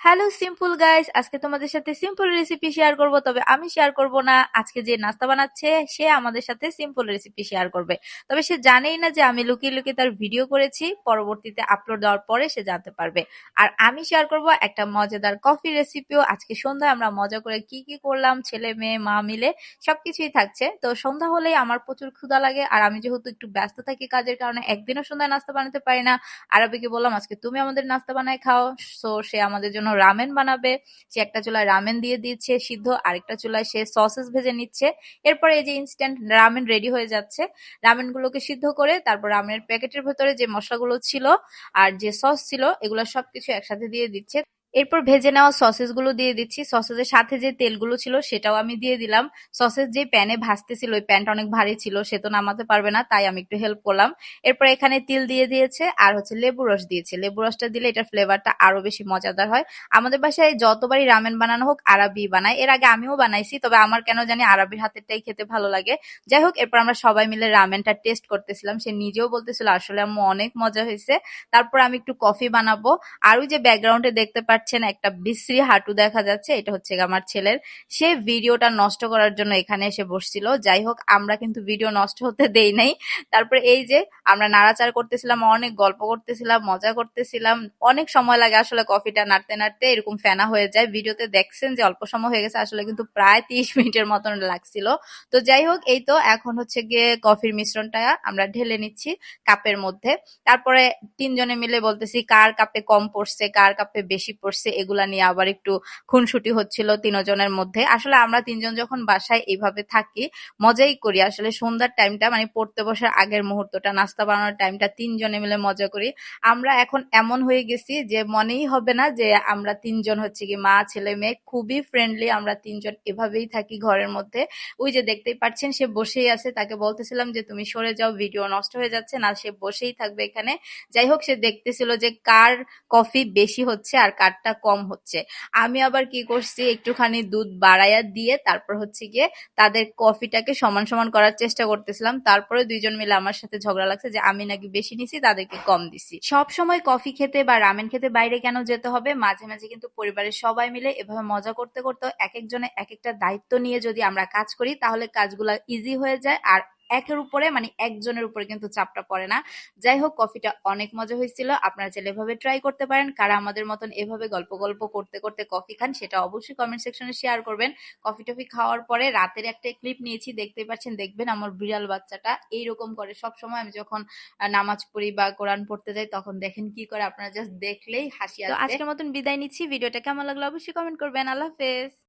Hello simple guys আজকে তোমাদের সাথে সিম্পল রেসিপি শেয়ার করব, তবে আমি শেয়ার করব না। আজকে যে নাস্তা বানাচ্ছে, সে আমাদের সাথে সিম্পল রেসিপি শেয়ার করবে। তবে সে জানেই না যে আমি লুকিয়ে লুকিয়ে তার ভিডিও করেছি, পরবর্তীতে আপলোড দেওয়ার পরে সে জানতে পারবে। আর আমি শেয়ার করব একটা মজাদার কফি রেসিপিও আজকে সন্ধ্যায় আমরা মজা করে কি কি করলাম, ছেলে, মেয়ে, মা মিলে সবকিছুই থাকছে। তো সন্ধ্যা হলেই আমার প্রচুর ক্ষুধা লাগে, আর আমি যেহেতু একটু ব্যস্ত থাকি কাজের কারণে, একদিনও সন্ধ্যায় নাস্তা বানাতে পারি না। আরবিকে বললাম, আজকে তুমি আমাদের নাস্তা বানায় খাও। সো সে আমাদের জন্য রামেন বানাবে, সে একটা চুলায় রামেন দিয়ে দিচ্ছে সিদ্ধ, আরেকটা চুলায় সে সসেস ভেজে নিচ্ছে। এরপরে এই যে ইনস্ট্যান্ট রামেন রেডি হয়ে যাচ্ছে, রামেনগুলোকে সিদ্ধ করে তারপর রামেনের প্যাকেটের ভেতরে যে মশলাগুলো ছিল আর যে সস ছিল, এগুলো সবকিছু একসাথে দিয়ে দিচ্ছে। এরপর ভেজে নেওয়া সসেসগুলো দিয়ে দিচ্ছি। সসেসের সাথে যে তেলগুলো ছিল সেটাও আমি দিয়ে দিলাম। সসেস যে প্যানে ভাজতেছিল, ওই প্যানটা অনেক ভারী ছিল, সে তো নামাতে পারবে না, তাই আমি একটু হেল্প করলাম। এরপর এখানে তিল দিয়ে দিয়েছে, আর হচ্ছে লেবু রস দিয়েছে। লেবু রসটা দিলে এটার ফ্লেভারটা আরও বেশি মজাদার হয়। আমাদের বাসায় যতবারই রামেন বানানো হোক, আরবি বানায়। এর আগে আমিও বানাইছি, তবে আমার কেন জানি আরবির হাতেরটাই খেতে ভালো লাগে। যাই হোক, এরপর আমরা সবাই মিলে রামেনটা টেস্ট করতেছিলাম। সে নিজেও বলতেছিল, আসলে আম্মু অনেক মজা হয়েছে। তারপর আমি একটু কফি বানাবো। আর ওই যে ব্যাকগ্রাউন্ডে দেখতে পাচ্ছেন একটা বিশ্রী হাঁটু দেখা যাচ্ছে, এটা হচ্ছে আমার ছেলের। সে ভিডিওটা নষ্ট করার জন্য এখানে এসে বসছিল। যাই হোক, আমরা কিন্তু ভিডিও নষ্ট হতে দেই নাই। তারপরে এই যে, আমরা নাড়াচাড়া করতেছিলাম, অনেক গল্প করতেছিলাম, মজা করতেছিলাম। অনেক সময় লাগে আসলে কফিটা নাড়তে নাড়তে এরকম ফেনা হয়ে যায়। ভিডিওতে দেখছেন যে অল্প সময় হয়ে গেছে, আসলে কিন্তু প্রায় তিরিশ মিনিটের মতন লাগছিল। তো যাই হোক, এই তো এখন হচ্ছে গিয়ে কফির মিশ্রণটা আমরা ঢেলে নিচ্ছি কাপের মধ্যে। তারপরে তিনজনে মিলে বলতেছি, কার কাপে কম পড়ছে, কার কাপে বেশি পড়ছে? এগুলা নিয়ে আবার একটু খুনসুটি হচ্ছিল তিনজনের মধ্যে। আসলে আমরা তিনজন যখন বাসায় এইভাবে থাকি, মজাই করি। আসলে সন্ধ্যার টাইমটা মানে পড়তে বসার আগের মুহূর্তটা, নাস্তা বানানোর টাইমটা তিনজনে মিলে মজা করি। আমরা এখন এমন হয়ে গেছি যে মনেই হবে না যে আমরা তিনজন হচ্ছে কি মা, ছেলে, মেয়ে। খুবই ফ্রেন্ডলি আমরা তিনজন এভাবেই থাকি ঘরের মধ্যে। ওই যে দেখতেই পাচ্ছেন, সে বসেই আছে। তাকে বলতেছিলাম যে, তুমি সরে যাও ভিডিও নষ্ট হয়ে যাচ্ছে। না, সে বসেই থাকবে এখানে। যাই হোক, সে দেখতেছিল যে কার কফি বেশি হচ্ছে আর কারটা কম হচ্ছে। আমি আবার কি করছি, একটুখানি দুধ বাড়াইয়া দিয়ে তারপর হচ্ছে গিয়ে তাদের কফিটাকে সমান সমান করার চেষ্টা করতেছিলাম। তারপরে দুইজন মিলে আমার সাথে ঝগড়া লাগছে যে আমি নাকি বেশি নিছি, তাদেরকে কম দিছি। সব সময় কফি খেতে বা রামেন খেতে বাইরে কেন যেতে হবে? মাঝে মাঝে কিন্তু পরিবারের সবাই মিলে এভাবে মজা করতে করতে এক একজনে এক একটা দায়িত্ব নিয়ে যদি আমরা কাজ করি, তাহলে কাজগুলো ইজি হয়ে যায়। আর একের উপরে মানে একজনের উপরে কিন্তু চাপটা পড়ে না। যাই হোক কফিটা অনেক মজা হয়েছিল। আপনারা চাইলে এভাবে ট্রাই করতে পারেন। কারা আমাদের মতন এভাবে গল্প গল্প করতে করতে কফি খান সেটা অবশ্যই কমেন্ট সেকশনে শেয়ার করবেন। কফি টফি খাওয়ার পরে রাতের একটা ক্লিপ নিয়েছি দেখতে পাচ্ছেন দেখবেন আমার বিড়াল বাচ্চাটা এইরকম করে। সব সময় আমি যখন নামাজ পড়ি বা কোরআন পড়তে যাই তখন দেখেন কি করে আপনারা জাস্ট দেখলেই হাসি আজকের মতন বিদায় নিচ্ছি। ভিডিওটা কেমন লাগল অবশ্যই কমেন্ট করবেন। আল্লাহ হাফেজ।